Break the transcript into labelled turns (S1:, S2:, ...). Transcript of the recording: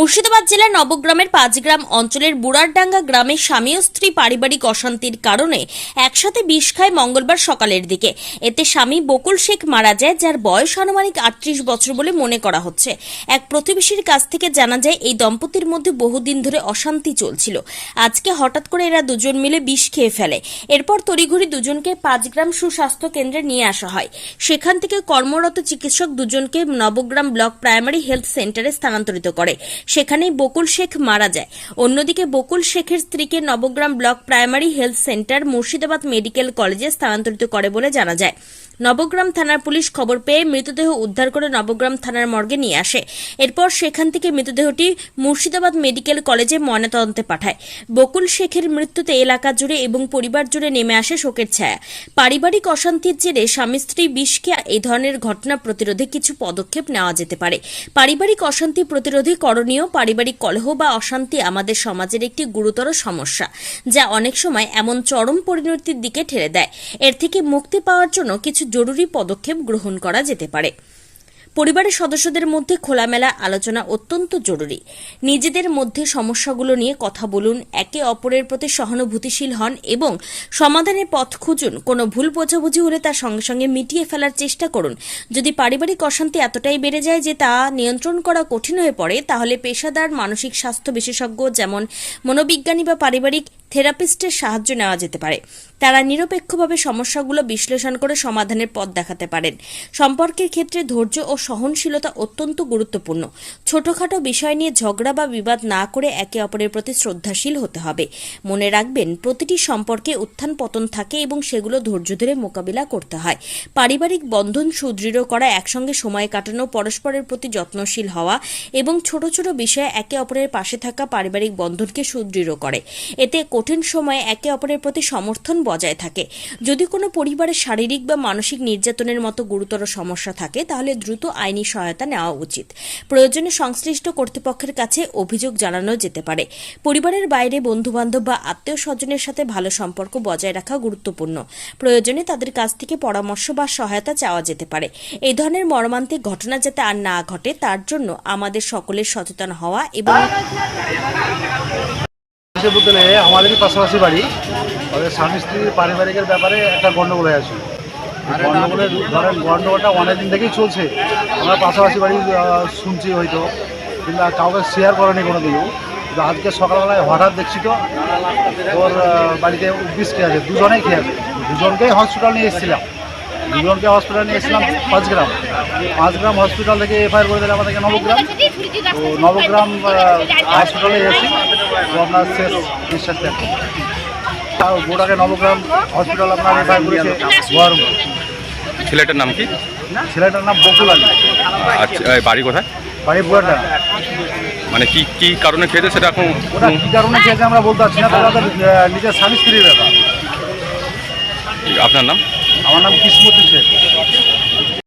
S1: মুর্শিদাবাদ জেলার নবগ্রামের পাঁচগ্রাম অঞ্চলের বুড়ারডাঙ্গা গ্রামে স্বামী ও স্ত্রী পারিবারিক অশান্তির কারণে একসাথে বিষ খায় মঙ্গলবার সকালের দিকে। এতে স্বামী বকুল শেখ মারা যায়, যার বয়স আনুমানিক আটত্রিশ বছর বলে মনে করা হচ্ছে। এক প্রতিবেশীর কাছ থেকে জানা যায়, এই দম্পতির মধ্যে বহুদিন ধরে অশান্তি চলছিল। আজকে হঠাৎ করে এরা দুজন মিলে বিষ খেয়ে ফেলে। এরপর তড়িঘড়ি দুজনকে পাঁচগ্রাম সুস্বাস্থ্য কেন্দ্রে নিয়ে আসা হয়। সেখান থেকে কর্মরত চিকিৎসক দুজনকে নবগ্রাম ব্লক প্রাইমারি হেলথ সেন্টারে স্থানান্তরিত করে। সেখানেই বকুল শেখ মারা যায়। অন্যদিকে বকুল শেখের স্ত্রীকে Nabagram block primary health centre Murshidabad medical কলেজে স্থানান্তরিত করে বলে জানা যায়। নবগ্রাম থানার পুলিশ খবর পেয়ে মৃতদেহ উদ্ধার করে নবগ্রাম থানার মর্গে নিয়ে আসে। এরপর সেখান থেকে মৃতদেহটি মুর্শিদাবাদ মেডিকেল কলেজে ময়নাতদন্তে পাঠায়। বকুল শেখের মৃত্যুতে এলাকা জুড়ে এবং পরিবার জুড়ে নেমে আসে শোকের ছায়া। পারিবারিক অশান্তির জেরে স্বামী স্ত্রী বিষকে এই ধরনের ঘটনা প্রতিরোধে কিছু পদক্ষেপ নেওয়া যেতে পারে। পারিবারিক অশান্তি প্রতিরোধে করণীয় পারিবারিক কলহ বা অশান্তি আমাদের সমাজের একটি গুরুতর সমস্যা, যা অনেক সময় এমন চরম পরিণতির দিকে ঠেলে দেয়। এর থেকে মুক্তি পাওয়ার জন্য কিছু জরুরি পদক্ষেপ গ্রহণ করা যেতে পারে। পরিবারের সদস্যদের মধ্যে খোলামেলা আলোচনা অত্যন্ত জরুরি। নিজেদের মধ্যে সমস্যাগুলো নিয়ে কথা বলুন, একে অপরের প্রতি সহানুভূতিশীল হন এবং সমাধানের পথ খুঁজুন। কোনো ভুল বোঝাবুঝি হলে তার সঙ্গে সঙ্গে মিটিয়ে ফেলার চেষ্টা করুন। যদি পারিবারিক অশান্তি এতটাই বেড়ে যায় যে তা নিয়ন্ত্রণ করা কঠিন হয়ে পড়ে, তাহলে পেশাদার, মানসিক স্বাস্থ্য বিশেষজ্ঞ যেমন মনোবিজ্ঞানী বা পারিবারিক থেরাপিস্টের সাহায্য নেওয়া যেতে পারে। তারা নিরপেক্ষভাবে সমস্যাগুলো বিশ্লেষণ করে সমাধানের পথ দেখাতে পারেন। সম্পর্কের ক্ষেত্রে ধৈর্য ও সহনশীলতা অত্যন্ত গুরুত্বপূর্ণ। ছোটখাটো বিষয় নিয়ে ঝগড়া বা বিবাদ না করে একে অপরের প্রতি শ্রদ্ধাশীল হতে হবে। মনে রাখবেন, প্রতিটি সম্পর্কে উত্থান পতন থাকে এবং সেগুলো ধৈর্য ধরে মোকাবিলা করতে হয়। পারিবারিক বন্ধন সুদৃঢ় করা, একসঙ্গে সময় কাটানো, পরস্পরের প্রতি যত্নশীল হওয়া এবং ছোট ছোট বিষয়ে একে অপরের পাশে থাকা পারিবারিক বন্ধনকে সুদৃঢ় করে। এতে কঠিন সময়ে একে অপরের প্রতি সমর্থন বজায় থাকে। যদি কোনো পরিবারের শারীরিক বা মানসিক নির্যাতনের মতো গুরুতর সমস্যা থাকে, তাহলে দ্রুত আইনি সহায়তা নেওয়া উচিত। প্রয়োজনে সংশ্লিষ্ট কর্তৃপক্ষের কাছে অভিযোগ জানানো যেতে পারে। পরিবারের বাইরে বন্ধুবান্ধব বা আত্মীয় স্বজনের সাথে ভালো সম্পর্ক বজায় রাখা গুরুত্বপূর্ণ। প্রয়োজনে তাদের কাছ থেকে পরামর্শ বা সহায়তা চাওয়া যেতে পারে। এই ধরনের মর্মান্তিক ঘটনা যাতে আর না ঘটে, তার জন্য আমাদের সকলের সচেতন হওয়া এবং
S2: সে বলতে আমাদেরই পাশাপাশি বাড়ি। ওদের স্বামী স্ত্রীর পারিবারিকের ব্যাপারে একটা গন্ডগোল হয়ে আছে। এই গন্ডগোলের ধরেন গন্ডগোলটা অনেকদিন থেকেই চলছে। আমরা পাশাপাশি বাড়ি শুনছি হয়তো আর কাউকে শেয়ার করেনি কোনো দিনও কিন্তু আজকে সকালবেলায় হঠাৎ দেখছি তো, ওর বাড়িতে বিষ খেয়ে আছে, দুজনেই খেয়ে আছে। দুজনকেই হসপিটাল নিয়ে এসেছিলাম। দুজনকে হসপিটাল নিয়ে এসেছিলাম পাঁচ গ্রাম। পাঁচ গ্রাম হসপিটাল থেকে এফআইআর করে দিলে আমাদেরকে নবগ্রাম। তো নবগ্রাম হসপিটালে এসেছি। তো আপনার শেষ বিশ্বাস দেখুন গোটাকে নবগ্রাম হসপিটাল আপনার রেফার করেছে
S3: ছেলেটার নাম কি?
S2: ছেলেটার নাম বকুল আলী।
S3: আচ্ছা বাড়ি কোথায়?
S2: বাড়ি বুয়াটা
S3: মানে কি কি কারণে খেয়েছে সেটা এখন
S2: ওটা কী কারণে খেয়েছে আমরা বলতে পারছি না তারা নিজের স্বামী স্ত্রীর ব্যাপার।
S3: আপনার নাম?
S2: আমার নাম কিসমতি শেখ